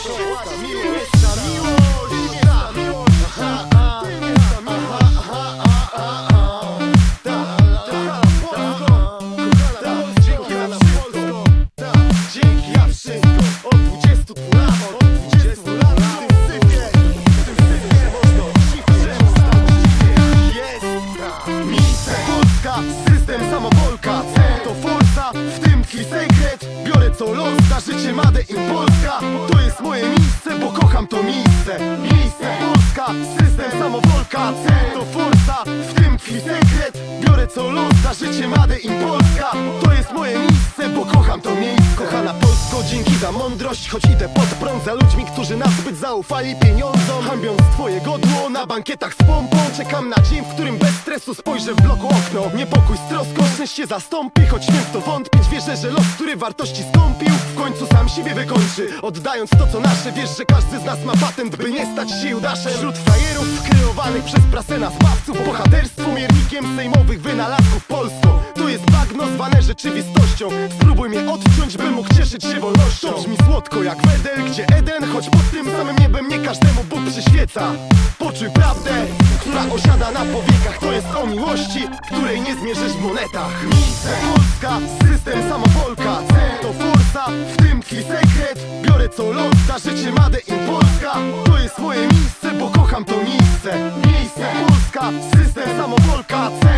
Dzięki wszystko, od 22 lat, od 20 Polska, system samopolka, C to forsa, w tym tkwi sekret, biorę co los, na życie Made in Polska, to jest moje miejsce, bo kocham to miejsce. Miejsce Polska, system samowolka Cel to forsa, w tym tkwi sekret. Biorę co los, za życie made im Polska. To jest moje miejsce, bo kocham to miejsce. Kochana Polsko, dzięki za mądrość Choć idę pod prąd za ludźmi, którzy nas zbyt zaufali pieniądzom. Hańbiąc twoje godło na bankietach z pompą Czekam na dzień, w którym bez stresu spojrzę w bloku okno. Niepokój z troską szczęście zastąpi Choć nie w to wątpić, wierzę, że los, który wartości skąpił W końcu sam siebie wykończy. Oddając to co nasze, wiesz, że każdy z nas ma patent By nie stać się Judaszem. Wśród frajerów kreowanych przez prasę na zbawców Bohaterstwo miernikiem sejmowych wynalazków Polską bagno zwane rzeczywistością. Spróbuj mnie odciąć, bym mógł cieszyć się wolnością. Brzmi słodko jak Wedel, gdzie Eden Choć pod tym samym niebem nie każdemu Bóg przyświeca Poczuj prawdę, która osiada na powiekach. To jest o miłości, której nie zmierzysz w monetach. Miejsce Polska, system samowolka to forsa, w tym tkwi sekret. Biorę co los, za życie Made in Polska. To jest moje miejsce, bo kocham to miejsce. Miejsce Polska, system samowolka Cel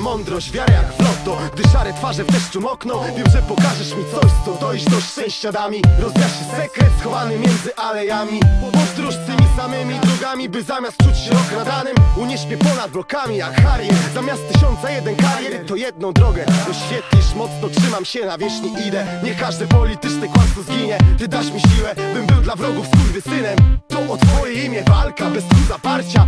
Mądrość, wiarę jak w lotto. Gdy szare twarze w deszczu mokną Wiem, że pokażesz mi coś, co dojść do szczęścia da mi. Rozjaśni sekret schowany między alejami. Podróż tymi samymi drogami, by zamiast czuć się okradanym Unieś mnie ponad blokami jak Harrier. Zamiast tysiąca jeden karier, to jedną drogę Doświetlisz. Mocno, trzymam się na wierzchni, idę. Niech każde polityczne kłamstwo zginie. Ty dasz mi siłę, bym był dla wrogów synem To o twoje imię walka, bez tchu zaparcia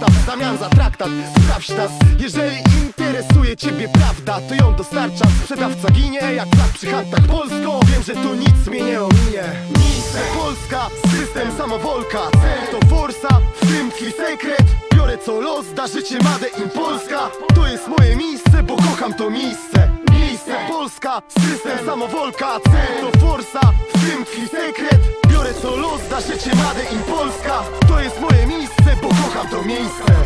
oddana w zamian za traktat. Sprawdź nas, jeżeli interesuje ciebie prawda To ją dostarczam, sprzedawca ginie Jak tak przy handlach Polską Wiem, że tu nic mnie nie ominie. Miejsce Polska, system samowolka. Cel to forsa, w tym tkwi sekret. Biorę co los, da życie Made in Polska. To jest moje miejsce, bo kocham to miejsce. Miejsce Polska, system samowolka. Cel to forsa, w tym tkwi sekret. Biorę co los, da życie Made in Polska miejsce